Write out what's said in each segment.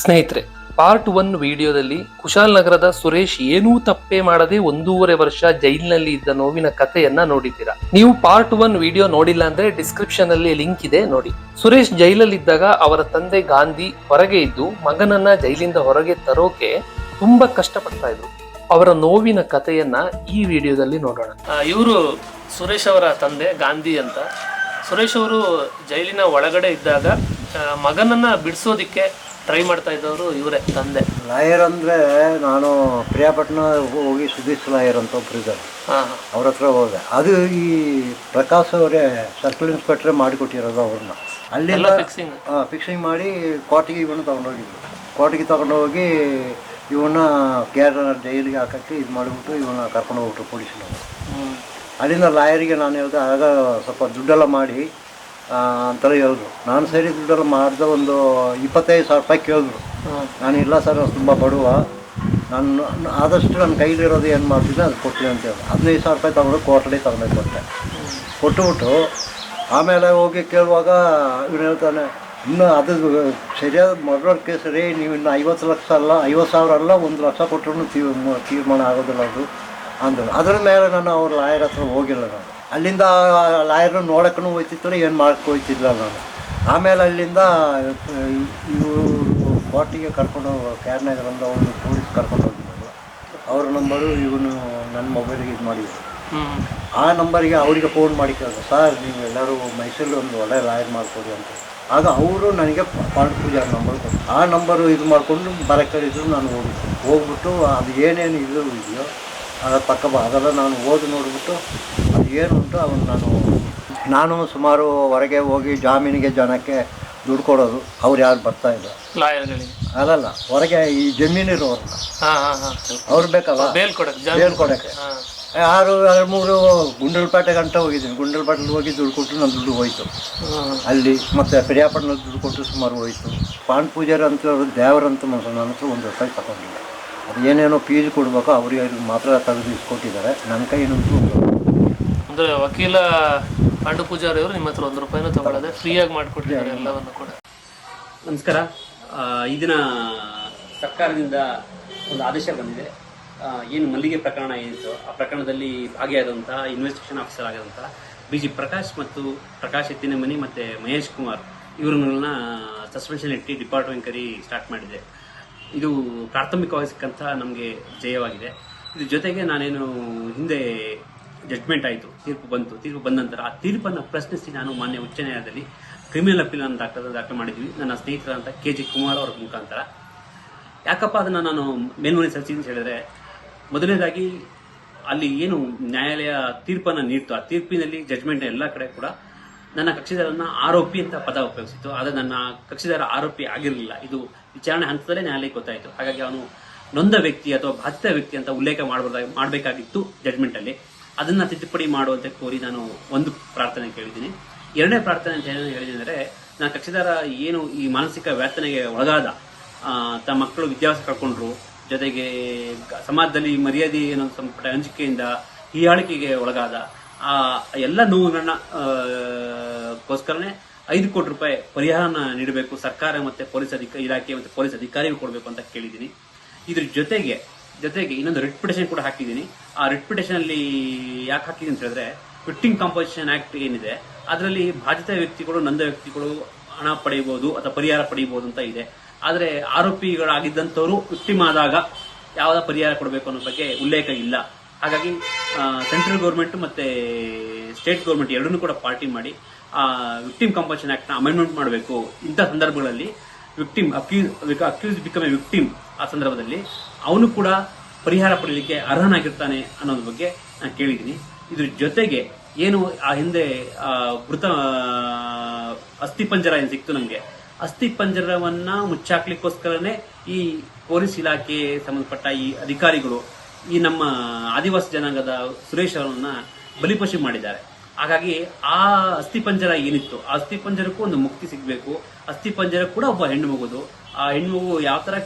ಸ್ನೇಹಿತರೆ part one ವಿಡಿಯೋದಲ್ಲಿ ಕುಶಾಲನಗರದ ಸುರೇಶ್ ಏನೂ ತಪ್ಪೇ ಮಾಡದೆ ಒಂದೂವರೆ ವರ್ಷ ಜೈಲಿನಲ್ಲಿ ಇದ್ದ ನೋವಿನ ಕಥೆಯನ್ನ ನೋಡಿದ್ದೀರಾ? ನೀವು ಪಾರ್ಟ್ ಒನ್ ವಿಡಿಯೋ ನೋಡಿಲ್ಲ ಅಂದ್ರೆ ಡಿಸ್ಕ್ರಿಪ್ಷನ್ ಅಲ್ಲಿ ಲಿಂಕ್ ಇದೆ, ನೋಡಿ. ಸುರೇಶ್ ಜೈಲಲ್ಲಿದ್ದಾಗ ಅವರ ತಂದೆ ಗಾಂಧಿ ಹೊರಗೆ ಇದ್ದು ಮಗನನ್ನ ಜೈಲಿಂದ ಹೊರಗೆ ತರೋಕೆ ತುಂಬಾ ಕಷ್ಟಪಡ್ತಾ ಇದ್ರು. ಅವರ ನೋವಿನ ಕಥೆಯನ್ನ ಈ ವಿಡಿಯೋದಲ್ಲಿ ನೋಡೋಣ. ಇವರು ಸುರೇಶ್ ಅವರ ತಂದೆ ಗಾಂಧಿ ಅಂತ. ಸುರೇಶ್ ಅವರು ಜೈಲಿನ ಒಳಗಡೆ ಇದ್ದಾಗ ಮಗನನ್ನ ಬಿಡಿಸೋದಿಕ್ಕೆ ಟ್ರೈ ಮಾಡ್ತಾ ಇದ್ದವರು ಇವರೇ ತಂದೆ. ಲಾಯರ್ ಅಂದರೆ ನಾನು ಪ್ರಿಯಾಪಟ್ಟಣ ಹೋಗಿ ಸುದೀಶ್ ಲಾಯರ್ ಅಂತ ಒಬ್ರು ಇದ್ದಾರೆ. ಹಾ ಅವ್ರ ಹತ್ರ ಹೋದೆ. ಅದು ಈ ಪ್ರಕಾಶ್ ಅವರೇ ಸರ್ಕಲ್ ಇನ್ಸ್ಪೆಕ್ಟ್ರೇ ಮಾಡಿಕೊಟ್ಟಿರೋದು ಅವ್ರನ್ನ. ಅಲ್ಲಿ ಫಿಕ್ಸಿಂಗ್ ಫಿಕ್ಸಿಂಗ್ ಮಾಡಿ ಕೋರ್ಟಿಗೆ ಇವನು ತೊಗೊಂಡೋಗಿದ್ರು. ಕೋರ್ಟಿಗೆ ತೊಗೊಂಡೋಗಿ ಇವನ್ನ ಕೇರಳ ಜೈಲಿಗೆ ಹಾಕಕ್ಕೆ ಇದು ಮಾಡಿಬಿಟ್ಟು ಇವನ್ನ ಕರ್ಕೊಂಡು ಹೋಗ್ಬಿಟ್ರು ಪೊಲೀಸ್ನವರು ಅಲ್ಲಿಂದ ಲಾಯರಿಗೆ ನಾನು ಹೇಳಿದೆ ಆಗ ಸ್ವಲ್ಪ ದುಡ್ಡೆಲ್ಲ ಮಾಡಿ ಅಂತೆಲ್ಲ ಹೇಳಿದ್ರು. ನಾನು ಸೇರಿ ದುಡ್ಡೆಲ್ಲ ಮಾಡಿದ ಒಂದು ಇಪ್ಪತ್ತೈದು ಸಾವಿರ ರೂಪಾಯಿ ಕೇಳಿದ್ರು. ನಾನು ಇಲ್ಲ ಸರ್ ನಾನು ತುಂಬ ಬಡವ. ನಾನು ಆದಷ್ಟು ನನ್ನ ಕೈಲಿರೋದು ಏನು ಮಾಡ್ತಿದ್ದೆ ಅದು ಕೊಟ್ಟಿದೆ ಅಂತ ಹೇಳಿ ಹದಿನೈದು ಸಾವಿರ ರೂಪಾಯಿ ತಗೊಂಡು ಕೋರ್ಟಲ್ಲಿ ತಗೊಂಡು ಕೊಟ್ಟೆ. ಕೊಟ್ಟುಬಿಟ್ಟು ಆಮೇಲೆ ಹೋಗಿ ಕೇಳುವಾಗ ಇವನು ಹೇಳ್ತಾನೆ ಇನ್ನು ಅದು ಸರಿಯಾದ ಮರ್ಡರ್ ಕೇಸ್ ರೀ ನೀವು ಇನ್ನು ಐವತ್ತು ಲಕ್ಷ ಅಲ್ಲ ಐವತ್ತು ಸಾವಿರ ಅಲ್ಲ ಒಂದು ಲಕ್ಷ ಕೊಟ್ಟರು ತೀರ್ಮಾನ ಆಗೋದಿಲ್ಲ ಅದು. ಅಂದರು ಅದ್ರ ಮೇಲೆ ನಾನು ಅವ್ರ ಲಾಯರ್ ಹತ್ರ ಹೋಗಿಲ್ಲ ನಾನು. ಅಲ್ಲಿಂದ ಲಾಯರ್ನ ನೋಡೋಕ್ಕೂ ಹೋಯ್ತಿತ್ತು ಏನು ಮಾಡಕ್ಕೆ ನಾನು. ಆಮೇಲೆ ಅಲ್ಲಿಂದ, ಇವರು ಕೋರ್ಟಿಗೆ ಕರ್ಕೊಂಡು ಕ್ಯಾರ್ನಗರಿಂದ ಒಂದು ಪೊಲೀಸ್ ಕರ್ಕೊಂಡು ಹೋಗಿದ್ರು ಅವ್ರ ನಂಬರು ಇವನು ನನ್ನ ಮೊಬೈಲಿಗೆ ಇದು ಮಾಡಿದ್ರು ಆ ನಂಬರಿಗೆ ಅವರಿಗೆ ಫೋನ್ ಮಾಡಿ ಕೇಳಿದೆ, ಸರ್, ನೀವು ಎಲ್ಲರೂ ಮೈಸೂರಲ್ಲಿ ಒಂದು ಒಳ್ಳೆ ಲಾಯರ್ ಮಾಡ್ಕೊಡಿ ಅಂತ. ಆಗ ಅವರು ನನಗೆ ಪಾಂಡ್ ಪೂಜಾ ನಂಬರ್ ಆ ನಂಬರು ಇದು ಮಾಡಿಕೊಂಡು ಬರಕ್ಕೆ ಹೇಳಿದ್ರು, ನಾನು ಹೋಗ್ಬಿಟ್ಟು ಹೋಗ್ಬಿಟ್ಟು ಅದು ಏನೇನು ಇದು ಇದೆಯೋ ಅದರ ಪಕ್ಕ ಅದೆಲ್ಲ ನಾನು ಓದಿ ನೋಡಿಬಿಟ್ಟು ಅದು ಏನು ಉಂಟು ಅವನು ನಾನು ನಾನು ಸುಮಾರು ಹೊರಗೆ ಹೋಗಿ ಜಾಮೀನಿಗೆ ಜನಕ್ಕೆ ದುಡ್ಡು ಕೊಡೋದು. ಅವ್ರು ಯಾರು ಬರ್ತಾ ಇಲ್ಲ. ಲಾಯರ್ಗಳಿಗೆ. ಅದಲ್ಲ ಹೊರಗೆ ಈ ಜಮೀನಿರೋರು. ಹಾಂ ಹಾಂ ಹಾಂ. ಅವ್ರು ಬೇಕಲ್ಲ ಬೇಲ್ ಕೊಡಕ್ಕೆ ಬೇಲ್ ಕೊಡೋಕ್ಕೆ. ಆರು ಎರಡು ಮೂರು ಗುಂಡಲ್ಪೇಟೆ ಗಂಟ ಹೋಗಿದ್ದೀನಿ. ಗುಂಡಲ್ಪೇಟೆಲಿ ಹೋಗಿ ದುಡ್ಡು ಕೊಟ್ಟು ನನ್ನ ದುಡ್ಡು ಹೋಯ್ತು. ಅಲ್ಲಿ ಮತ್ತು ಪಿರಿಯಾಪಟ್ಟಣ ದುಡ್ಡು ಕೊಟ್ಟು ಸುಮಾರು ಹೋಯ್ತು. ಪಾನ್ ಪೂಜಾರಿ ಅಂತ ದೇವರಂತ ಮನಸ್ಸು ನನ್ನ ಹತ್ರ ಒಂದು ರೂಪಾಯಿ ತಗೊಂಡಿಲ್ಲ. ಅದು ಏನೇನೋ ಫೀಸ್ ಕೊಡಬೇಕು ಅವ್ರಿಗೆ ಅವ್ರಿಗೆ ಮಾತ್ರ ತೆಗೆದು ಇಸ್ಕೊಟ್ಟಿದ್ದಾರೆ. ನನ್ನ ಕೈ ಏನಂತೂ ಅಂದರೆ ವಕೀಲ ಪಾಂಡು ಪೂಜಾರಿ ಅವರು ನಿಮ್ಮ ಹತ್ರ ಒಂದು ರೂಪಾಯಿನೂ ತಗೊಳ್ಳದೆ ಫ್ರೀಯಾಗಿ ಮಾಡಿಕೊಟ್ಟಿದ್ದಾರೆ ಎಲ್ಲವನ್ನು ಕೂಡ. ನಮಸ್ಕಾರ. ಆ, ಈ ದಿನ ಸರ್ಕಾರದಿಂದ ಒಂದು ಆದೇಶ ಬಂದಿದೆ. ಆ, ಏನು ಮಲ್ಲಿಗೆ ಪ್ರಕರಣ ಏನಿತ್ತು ಆ ಪ್ರಕರಣದಲ್ಲಿ ಭಾಗಿಯಾದಂತಹ ಇನ್ವೆಸ್ಟಿಗೇಷನ್ ಆಫೀಸರ್ ಆಗಿರುವಂತಹ ಬಿ ಜಿ ಪ್ರಕಾಶ್ ಮತ್ತು ಪ್ರಕಾಶ್ ಎತ್ತಿನಮನಿ ಮತ್ತು ಮಹೇಶ್ ಕುಮಾರ್ ಇವರನ್ನ ಸಸ್ಪೆನ್ಷನ್ ಇಟ್ಟು ಡಿಪಾರ್ಟ್ಮೆಂಟ್ ಕರಿ ಸ್ಟಾರ್ಟ್ ಮಾಡಿದೆ. ಇದು ಪ್ರಾಥಮಿಕವಾಗಿ ಸಿಕ್ಕಂತಹ ನಮಗೆ ಜಯವಾಗಿದೆ. ಇದ್ರ ಜೊತೆಗೆ ನಾನೇನು ಹಿಂದೆ ಜಡ್ಜ್ಮೆಂಟ್ ಆಯಿತು, ತೀರ್ಪು ಬಂತು. ತೀರ್ಪು ಬಂದ ನಂತರ ಆ ತೀರ್ಪನ್ನು ಪ್ರಶ್ನಿಸಿ ನಾನು ಮಾನ್ಯ ಉಚ್ಚ ನ್ಯಾಯಾಲಯದಲ್ಲಿ ಕ್ರಿಮಿನಲ್ ಅಪೀಲ್ ಅನ್ನು ದಾಖಲೆ ದಾಖಲು ಮಾಡಿದ್ವಿ. ನನ್ನ ಸ್ನೇಹಿತರಂತ ಕೆ ಜಿ ಕುಮಾರ್ ಅವರ ಮುಖಾಂತರ. ಯಾಕಪ್ಪ ಅದನ್ನು ನಾನು ಮೇಲ್ಮನೆ ಸಲ್ಲಿಸಿದ್ದೀನಿ ಅಂತ ಹೇಳಿದ್ರೆ, ಮೊದಲನೇದಾಗಿ ಅಲ್ಲಿ ಏನು ನ್ಯಾಯಾಲಯ ತೀರ್ಪನ್ನು ನೀಡ್ತು. ಆ ತೀರ್ಪಿನಲ್ಲಿ ಜಡ್ಜ್ಮೆಂಟ್ ಎಲ್ಲ ಕಡೆ ಕೂಡ ನನ್ನ ಕಕ್ಷಿದಾರನ್ನ ಆರೋಪಿ ಅಂತ ಪದ ಉಪಯೋಗಿಸಿತ್ತು, ಆದರೆ ನನ್ನ ಕಕ್ಷಿದಾರ ಆರೋಪಿ ಆಗಿರಲಿಲ್ಲ. ಇದು ವಿಚಾರಣೆ ಹಂತದಲ್ಲೇ ನ್ಯಾಯಾಲಯಕ್ಕೆ ಗೊತ್ತಾಯಿತು. ಹಾಗಾಗಿ ಅವನು ನೊಂದ ವ್ಯಕ್ತಿ ಅಥವಾ ಬಾಧಿತ ವ್ಯಕ್ತಿ ಅಂತ ಉಲ್ಲೇಖ ಮಾಡಬಹುದಾಗಿ ಮಾಡಬೇಕಾಗಿತ್ತು ಜಡ್ಜ್ಮೆಂಟ್ ಅಲ್ಲಿ. ಅದನ್ನ ತಿದ್ದುಪಡಿ ಮಾಡುವಂತೆ ಕೋರಿ ನಾನು ಒಂದು ಪ್ರಾರ್ಥನೆ ಕೇಳಿದ್ದೀನಿ. ಎರಡನೇ ಪ್ರಾರ್ಥನೆ ಅಂತ ಏನು ಹೇಳಿದ್ರೆ ನನ್ನ ಕಕ್ಷಿದಾರ ಏನು ಈ ಮಾನಸಿಕ ವ್ಯಾತನೆಗೆ ಒಳಗಾದ ತಮ್ಮ ಮಕ್ಕಳು ವಿದ್ಯಾಭ್ಯಾಸ ಕಳ್ಕೊಂಡ್ರು, ಜೊತೆಗೆ ಸಮಾಜದಲ್ಲಿ ಮರ್ಯಾದೆ ಏನೋ ಸಂಪುಟ ಹಂಚಿಕೆಯಿಂದ ಹೀಯಾಳಿಕೆಗೆ ಒಳಗಾದ ಆ, ಎಲ್ಲ ನೋವುಗಳನ್ನ ಗೋಸ್ಕರನೇ ಐದು ಕೋಟಿ ರೂಪಾಯಿ ಪರಿಹಾರನ ನೀಡಬೇಕು. ಸರ್ಕಾರ ಮತ್ತೆ ಪೊಲೀಸ್ ಅಧಿಕ, ಇಲಾಖೆ ಮತ್ತೆ ಪೊಲೀಸ್ ಅಧಿಕಾರಿಗಳು ಕೊಡಬೇಕು ಅಂತ ಕೇಳಿದ್ದೀನಿ. ಇದ್ರ ಜೊತೆಗೆ ಜೊತೆಗೆ ಇನ್ನೊಂದು ರಿಟ್ ಪಿಟಿಷನ್ ಕೂಡ ಹಾಕಿದ್ದೀನಿ. ಆ ರಿಟ್ ಪಿಟಿಷನ್ ಅಲ್ಲಿ ಯಾಕೆ ಹಾಕಿದ್ದೀನಿ ಅಂತ ಹೇಳಿದ್ರೆ ಫಿಟ್ಟಿಂಗ್ ಕಾಂಪೋಸಿಷನ್ ಆಕ್ಟ್ ಏನಿದೆ, ಅದರಲ್ಲಿ ಬಾಧಿತ ವ್ಯಕ್ತಿಗಳು, ನಂದ ವ್ಯಕ್ತಿಗಳು ಹಣ ಪಡೆಯಬಹುದು ಅಥವಾ ಪರಿಹಾರ ಪಡೆಯಬಹುದು ಅಂತ ಇದೆ. ಆದರೆ ಆರೋಪಿಗಳಾಗಿದ್ದಂಥವರು ವಿಕ್ಟಿಮ್ ಆದಾಗ ಯಾವ್ದ ಪರಿಹಾರ ಕೊಡಬೇಕು ಅನ್ನೋ ಬಗ್ಗೆ ಉಲ್ಲೇಖ ಇಲ್ಲ. ಹಾಗಾಗಿ ಸೆಂಟ್ರಲ್ ಗೌರ್ಮೆಂಟ್ ಮತ್ತೆ ಸ್ಟೇಟ್ ಗೌರ್ಮೆಂಟ್ ಎರಡನ್ನೂ ಕೂಡ ಪಾರ್ಟಿ ಮಾಡಿ, ಆ ವಿಕ್ಟಿಮ್ ಕಂಪಲ್ಷನ್ನ ಅಮೆಂಡ್ಮೆಂಟ್ ಮಾಡಬೇಕು. ಇಂಥ ಸಂದರ್ಭಗಳಲ್ಲಿ victim accuse accuse become a victim ಆ ಸಂದರ್ಭದಲ್ಲಿ ಅವನು ಕೂಡ ಪರಿಹಾರ ಪಡೆಯಲಿಕ್ಕೆ ಅರ್ಹನಾಗಿರ್ತಾನೆ ಅನ್ನೋದ್ರ ಬಗ್ಗೆ ನಾನು ಕೇಳಿದ್ದೀನಿ. ಇದ್ರ ಜೊತೆಗೆ ಏನು ಆ ಹಿಂದೆ ಮೃತ ಅಸ್ಥಿ ಪಂಜರ ಏನು ಸಿಕ್ತು ನಮಗೆ? ಅಸ್ಥಿಪಂಜರವನ್ನ ಮುಚ್ಚಾಕ್ಲಿಕ್ಕೋಸ್ಕರನೇ ಈ ಪೊಲೀಸ್ ಇಲಾಖೆ ಸಂಬಂಧಪಟ್ಟ ಈ ಅಧಿಕಾರಿಗಳು ಈ ನಮ್ಮ ಆದಿವಾಸಿ ಜನಾಂಗದ ಸುರೇಶ್ ಅವರನ್ನ ಬಲಿಪಶು ಮಾಡಿದ್ದಾರೆ. ಹಾಗಾಗಿ ಆ ಅಸ್ಥಿಪಂಜರ ಏನಿತ್ತು? ಆ ಅಸ್ಥಿಪಂಜರಕ್ಕೂ ಒಂದು ಮುಕ್ತಿ ಸಿಗಬೇಕು. ಅಸ್ಥಿಪಂಜರ ಕೂಡ ಒಬ್ಬ ಹೆಣ್ಣು ಮಗುದು. ಆ ಹೆಣ್ಣು ಮಗು ಯಾವ ತರ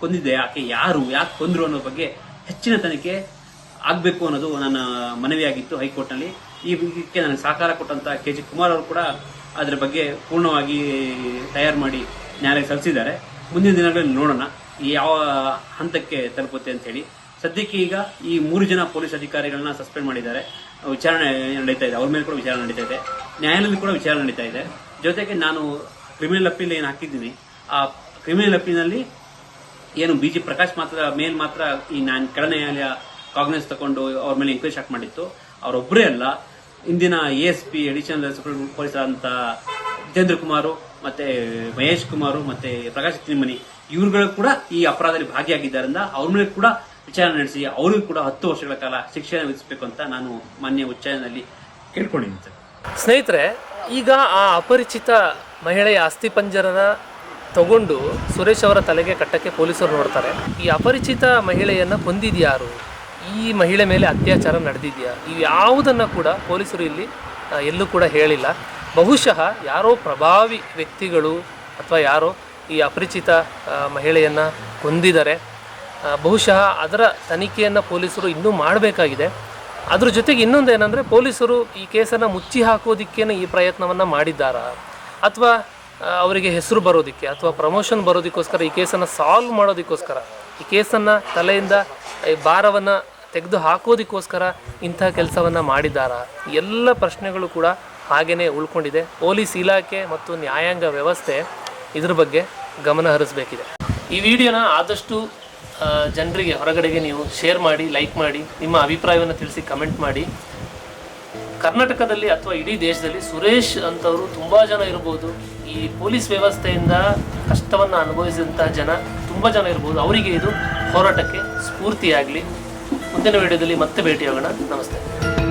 ಕೊಂದಿದೆ, ಆಕೆ ಯಾರು, ಯಾಕೆ ಕೊಂದ್ರು ಅನ್ನೋ ಬಗ್ಗೆ ಹೆಚ್ಚಿನ ತನಿಖೆ ಆಗಬೇಕು ಅನ್ನೋದು ನನ್ನ ಮನವಿಯಾಗಿತ್ತು ಹೈಕೋರ್ಟ್ನಲ್ಲಿ. ಈ ಇದಕ್ಕೆ ನನಗೆ ಸಹಕಾರ ಕೊಟ್ಟಂತ ಕೆ ಜಿ ಕುಮಾರ್ ಅವರು ಕೂಡ ಅದರ ಬಗ್ಗೆ ಪೂರ್ಣವಾಗಿ ತಯಾರು ಮಾಡಿ ನ್ಯಾಯಾಲಯ ಸಲ್ಲಿಸಿದ್ದಾರೆ. ಮುಂದಿನ ದಿನಗಳಲ್ಲಿ ನೋಡೋಣ. ಯಾವ ಹಂತಕ್ಕೆ ತಲುಪುತ್ತೆ ಅಂತ ಹೇಳಿ. ಸದ್ಯಕ್ಕೆ ಈಗ ಈ ಮೂರು ಜನ ಪೊಲೀಸ್ ಅಧಿಕಾರಿಗಳನ್ನ ಸಸ್ಪೆಂಡ್ ಮಾಡಿದ್ದಾರೆ. ವಿಚಾರಣೆ ನಡೀತಾ ಇದೆ. ಅವ್ರ ಮೇಲೆ ಕೂಡ ವಿಚಾರಣೆ ನಡೀತಾ ಇದೆ. ನ್ಯಾಯಾಲಯದಲ್ಲಿ ಕೂಡ ವಿಚಾರಣೆ ನಡೀತಾ ಇದೆ. ಜೊತೆಗೆ ನಾನು ಕ್ರಿಮಿನಲ್ ಅಪೀಲ್ ಏನು ಹಾಕಿದ್ದೀನಿ, ಆ ಕ್ರಿಮಿನಲ್ ಅಪೀಲ್ನಲ್ಲಿ ಏನು ಬಿಜಿ ಪ್ರಕಾಶ್ ಮಾತ್ರ, ಮೇಲ್ ಮಾತ್ರ ಈ ನಾನು ಕೆಳ ನ್ಯಾಯಾಲಯ ಕಾಗ್ನೆಸ್ ತಗೊಂಡು ಅವ್ರ ಮೇಲೆ ಎಂಕ್ವೈರಿ ಸ್ಟಾರ್ಟ್ ಮಾಡಿತ್ತು. ಅವರೊಬ್ಬರೇ ಅಲ್ಲ, ಇಂದಿನ A S P additional police ಅಂತ ಜಿತೇಂದ್ರ ಕುಮಾರು, ಮತ್ತೆ ಮಹೇಶ್ ಕುಮಾರು, ಮತ್ತೆ ಪ್ರಕಾಶ್ ತಿಮ್ಮನಿ, ಇವ್ರುಗಳು ಕೂಡ ಈ ಅಪರಾಧದಲ್ಲಿ ಭಾಗಿಯಾಗಿದ್ದರಿಂದ ಅವ್ರ ಮೇಲೆ ಕೂಡ ವಿಚಾರಣೆ ನಡೆಸಿ, ಅವರಿಗೂ ಕೂಡ ಹತ್ತು ವರ್ಷಗಳ ಕಾಲ ಶಿಕ್ಷೆ ವಿಧಿಸಬೇಕು ಅಂತ ನಾನು ಮಾನ್ಯ ಉಚ್ಚಾರಣೆಯಲ್ಲಿ ಕೇಳ್ಕೊಂಡಿದ್ದೆ ಸ್ನೇಹಿತರೆ, ಈಗ ಆ ಅಪರಿಚಿತ ಮಹಿಳೆಯ ಅಸ್ಥಿಪಂಜರನ ತಗೊಂಡು ಸುರೇಶ್ ಅವರ ತಲೆಗೆ ಕಟ್ಟಕ್ಕೆ ಪೊಲೀಸರು ನೋಡ್ತಾರೆ. ಈ ಅಪರಿಚಿತ ಮಹಿಳೆಯನ್ನು ಕೊಂದಿದ್ಯಾರು? ಈ ಮಹಿಳೆ ಮೇಲೆ ಅತ್ಯಾಚಾರ ನಡೆದಿದೆಯಾ? ಯಾವುದನ್ನು ಕೂಡ ಪೊಲೀಸರು ಇಲ್ಲಿ ಎಲ್ಲೂ ಕೂಡ ಹೇಳಿಲ್ಲ. ಬಹುಶಃ ಯಾರೋ ಪ್ರಭಾವಿ ವ್ಯಕ್ತಿಗಳು ಅಥವಾ ಯಾರೋ ಈ ಅಪರಿಚಿತ ಮಹಿಳೆಯನ್ನು ಕೊಂದಿದ್ದಾರೆ. ಬಹುಶಃ ಅದರ ತನಿಖೆಯನ್ನು ಪೊಲೀಸರು ಇನ್ನೂ ಮಾಡಬೇಕಾಗಿದೆ. ಅದ್ರ ಜೊತೆಗೆ ಇನ್ನೊಂದು ಏನಂದರೆ ಪೊಲೀಸರು ಈ ಕೇಸನ್ನು ಮುಚ್ಚಿ ಹಾಕೋದಿಕ್ಕೇನೆ ಈ ಪ್ರಯತ್ನವನ್ನು ಮಾಡಿದ್ದಾರಾ? ಅಥವಾ ಅವರಿಗೆ ಹೆಸರು ಬರೋದಕ್ಕೆ ಅಥವಾ ಪ್ರಮೋಷನ್ ಬರೋದಕ್ಕೋಸ್ಕರ ಈ ಕೇಸನ್ನು ಸಾಲ್ವ್ ಮಾಡೋದಕ್ಕೋಸ್ಕರ, ಈ ಕೇಸನ್ನು ತಲೆಯಿಂದ ಈ ಭಾರವನ್ನು ತೆಗೆದು ಹಾಕೋದಕ್ಕೋಸ್ಕರ ಇಂಥ ಕೆಲಸವನ್ನು ಮಾಡಿದ್ದಾರಾ? ಎಲ್ಲ ಪ್ರಶ್ನೆಗಳು ಕೂಡ ಹಾಗೆಯೇ ಉಳ್ಕೊಂಡಿದೆ. ಪೊಲೀಸ್ ಇಲಾಖೆ ಮತ್ತು ನ್ಯಾಯಾಂಗ ವ್ಯವಸ್ಥೆ ಇದ್ರ ಬಗ್ಗೆ ಗಮನ ಹರಿಸಬೇಕಿದೆ. ಈ ವಿಡಿಯೋನ ಆದಷ್ಟು ಜನರಿಗೆ, ಹೊರಗಡೆಗೆ ನೀವು ಶೇರ್ ಮಾಡಿ ಲೈಕ್ ಮಾಡಿ, ನಿಮ್ಮ ಅಭಿಪ್ರಾಯವನ್ನು ತಿಳಿಸಿ ಕಮೆಂಟ್ ಮಾಡಿ. ಕರ್ನಾಟಕದಲ್ಲಿ ಅಥವಾ ಇಡೀ ದೇಶದಲ್ಲಿ ಸುರೇಶ್ ಅಂತವರು ತುಂಬ ಜನ ಇರ್ಬೋದು. ಈ ಪೊಲೀಸ್ ವ್ಯವಸ್ಥೆಯಿಂದ ಕಷ್ಟವನ್ನು ಅನುಭವಿಸಿದಂಥ ಜನ ತುಂಬ ಜನ ಇರ್ಬೋದು. ಅವರಿಗೆ ಇದು ಹೋರಾಟಕ್ಕೆ ಸ್ಫೂರ್ತಿಯಾಗಲಿ. ಮುಂದಿನ ವಿಡಿಯೋದಲ್ಲಿ ಮತ್ತೆ ಭೇಟಿಯಾಗೋಣ. ನಮಸ್ತೆ.